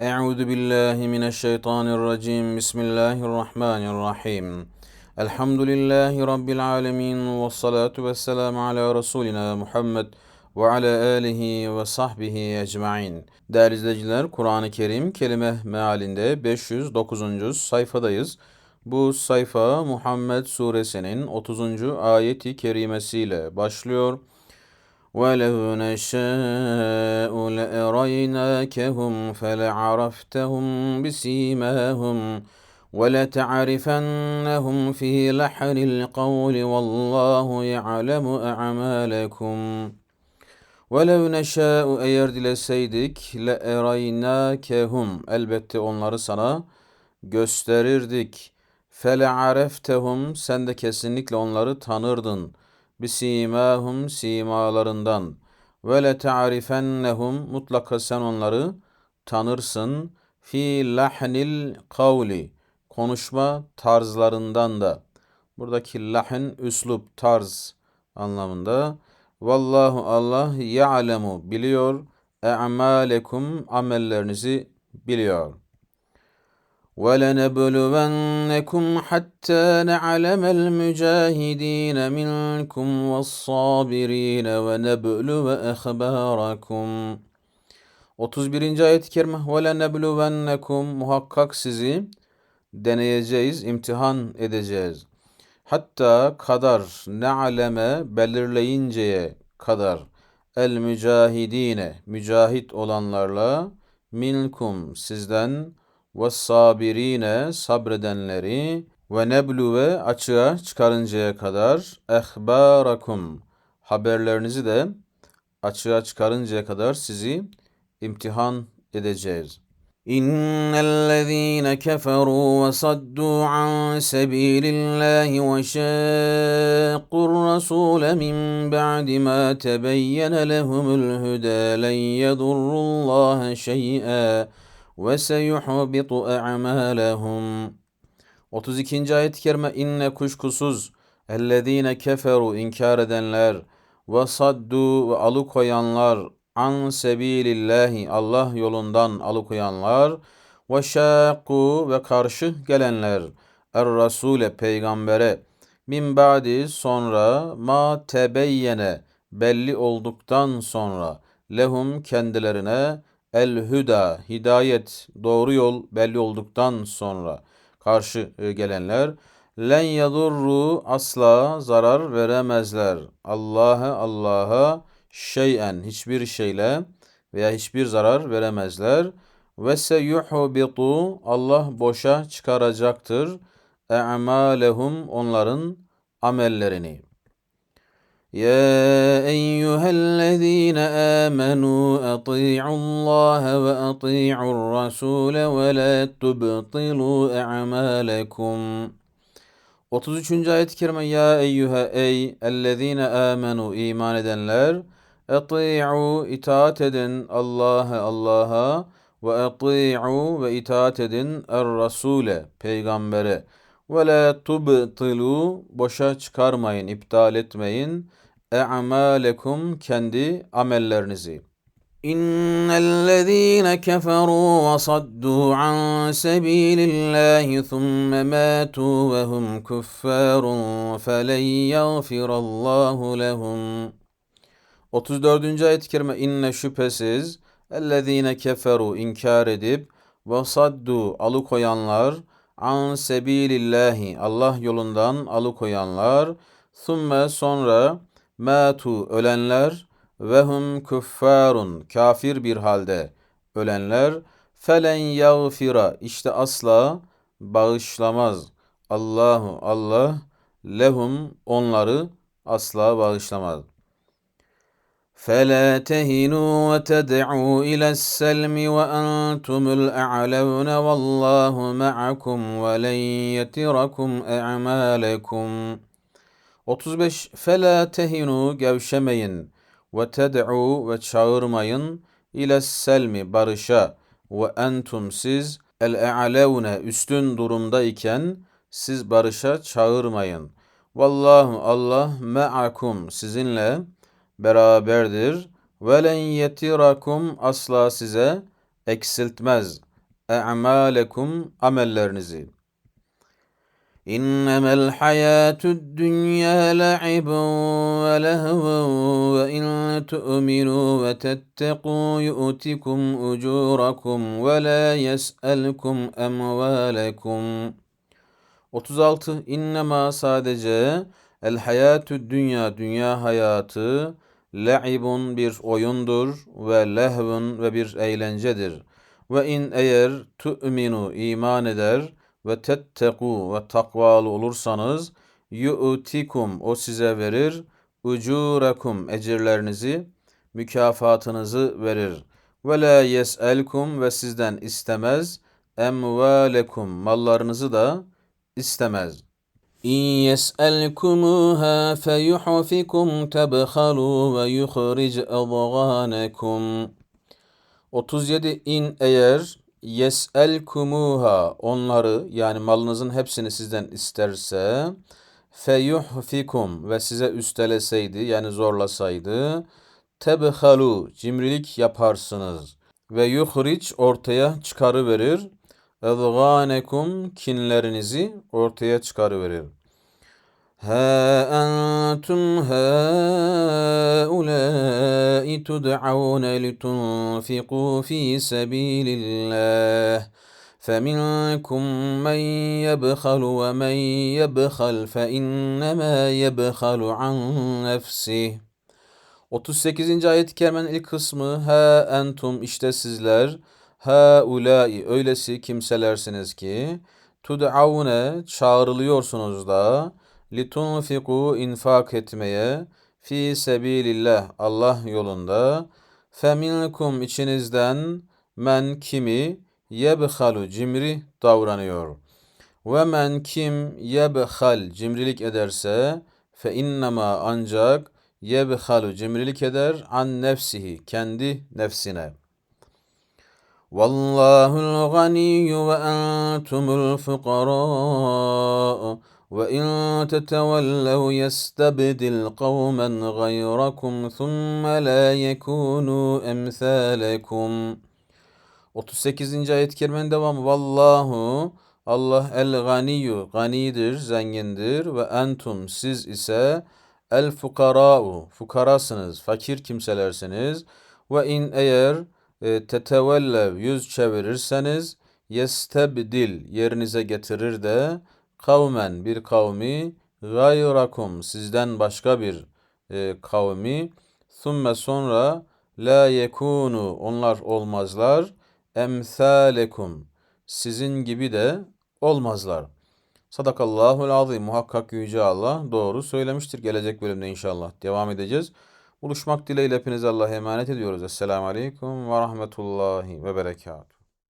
Euzu billahi mineşşeytanirracim. Bismillahirrahmanirrahim. Elhamdülillahi rabbil alamin ve salatu vesselam ala resulina Muhammed ve ala alihi ve sahbihi ecmaîn. Değerli izleyiciler, Kur'an-ı Kerim kelime mealinde 509. sayfadayız. Bu sayfa Muhammed suresinin 30. ayeti kerimesiyle başlıyor. وَلَوْ نَشَاءُ لَأَرَيْنَاكَهُمْ فَلَعَرَفْتَهُمْ بِسِيمَاهُمْ وَلَتَعْرِفَنَّهُمْ فِي لَحْنِ الْقَوْلِ وَاللّٰهُ يَعْلَمُ أَعْمَالَكُمْ وَلَوْ نَشَاءُ eğer dileseydik لَاَرَيْنَاكَهُمْ elbette onları sana gösterirdik. فَلَعَرَفْتَهُمْ sen de kesinlikle onları tanırdın Bisimahum simalarından ve le ta'rifennehum mutlaka sen onları tanırsın. fi lahnil kavli konuşma tarzlarından da. Buradaki lahn üslup tarz anlamında. Vallahu Allah ya'lemu biliyor. E'malekum amellerinizi biliyor. وَلَنَبْلُوَنَّكُمْ حَتَّى نَعْلَمَ الْمُجَاهِدِينَ مِنْكُمْ وَالصَّابِرِينَ وَنَبْلُوَ أَخْبَارَكُمْ 31. ayet-i kerime وَلَنَبْلُوَنَّكُمْ Muhakkak sizi deneyeceğiz, imtihan edeceğiz. Hatta kadar ne'aleme belirleyinceye kadar el mücahidine mücahit olanlarla minkum sizden ve sabirine sabredenleri ve nebluve açığa çıkarıncaya kadar ehbarakum haberlerinizi de açığa çıkarıncaya kadar sizi imtihan edeceğiz. İnnellezîne keferû ve saddû an sebîlillâhi ve şâkkur rasûle min ba'di mâ tebeyyene lehumul hudâ len yedurrullâhe şey'â ve seyuhbitu a'malahum. 32. ayet-i kerime inne kuşkusuz ellezine keferu inkar edenler ve saddu ve alıkoyanlar an sebilillahi Allah yolundan alıkoyanlar ve şakku ve karşı gelenler er rasule peygambere min ba'di sonra ma tebeyyene belli olduktan sonra lehum kendilerine El hüda, hidayet, doğru yol belli olduktan sonra karşı e, gelenler len yadurru asla zarar veremezler. Allah'a Allah'a şeyen hiçbir şeyle veya hiçbir zarar veremezler. Ve seyuhbitu Allah boşa çıkaracaktır. E'malehum onların amellerini. يا أيها الذين آمنوا أطيعوا الله وأطيعوا الرسول ولا تبطلوا أعمالكم 33. ayet-i kerime Ya eyyühe ey ellezine amenu iman edenler eti'u itaat edin Allah'a Allah'a ve eti'u ve itaat edin er rasule peygambere ve la tubtilu boşa çıkarmayın iptal etmeyin e'malekum kendi amellerinizi. İnnellezîne keferû ve saddû an sebîlillâhi thumme mâtû ve hum kuffârun felen yagfirallâhu lehum. 34. ayet-i kerime inne şüphesiz ellezîne keferu inkar edip ve saddu alıkoyanlar an sebilillahi. Allah yolundan alıkoyanlar. Thumme sonra matu ölenler. Ve hum kuffarun kafir bir halde ölenler. Felen yağfira işte asla bağışlamaz. Allahu Allah. Lehum onları asla bağışlamaz. فلا تهنوا وتدعوا إلى السلم وأنتم الأعلون والله معكم ولن يتركم أعمالكم 35 Fela tehinu gevşemeyin ve ted'u ve çağırmayın ile selmi barışa ve entum siz el e'alevne üstün durumdayken siz barışa çağırmayın. Vallahu Allah me'akum sizinle beraberdir. Ve len yetirakum asla size eksiltmez. e'malekum amellerinizi. إنما الحياة الدنيا لعب ولهو وإن تؤمنوا وتتقوا يؤتكم أجوركم ولا يسألكم أموالكم 36 İnnema sadece el hayatü dünya dünya hayatı le'ibun bir oyundur ve lehvun ve bir eğlencedir. Ve in eğer tu'minu iman eder ve tetteku ve takvalı olursanız yu'tikum o size verir ucurekum ecirlerinizi mükafatınızı verir. Ve la yes'elkum ve sizden istemez emvalekum mallarınızı da istemez. Yes'elkumuha feyuhfikum tebhalu ve yukhric adganakum. 37 in eğer yes'elkumuha onları yani malınızın hepsini sizden isterse feyuhfikum ve size üsteleseydi yani zorlasaydı tebhalu cimrilik yaparsınız ve yuhriç ortaya çıkarıverir edgânekum kinlerinizi ortaya çıkarıverir. Ha entum haulâi tud'avne litunfiqû fî sebîlillâh. فمنكم من يبخل ومن يبخل فإنما يبخل عن نفسه 38. ayet-i kerimenin ilk kısmı ha entum işte sizler ha ulai öylesi kimselersiniz ki tud'avne çağrılıyorsunuz da litunfiku infak etmeye fi sebilillah Allah yolunda feminkum içinizden men kimi yebhalu cimri davranıyor. Ve men kim yebhal cimrilik ederse fe innema ancak yebhalu cimrilik eder an nefsihi kendi nefsine. Ve entumul fuqara ve in tetevellev yestebdil kavmen gayrakum thumme la yekunu emsalekum. 38. ayet-i kerimenin devamı. Vallahu Allah el ganiyyu ganidir, zengindir ve entum siz ise el fukara'u fukarasınız, fakir kimselersiniz. Ve in eğer e, tetevellev yüz çevirirseniz yestebdil yerinize getirir de kavmen bir kavmi gayrakum sizden başka bir e, kavmi thumme sonra la yekunu onlar olmazlar emsalekum sizin gibi de olmazlar. Sadakallahul azim. Muhakkak Yüce Allah doğru söylemiştir. Gelecek bölümde inşallah devam edeceğiz. Buluşmak dileğiyle hepinize Allah'a emanet ediyoruz. Esselamu Aleyküm ve Rahmetullahi ve Berekatuhu.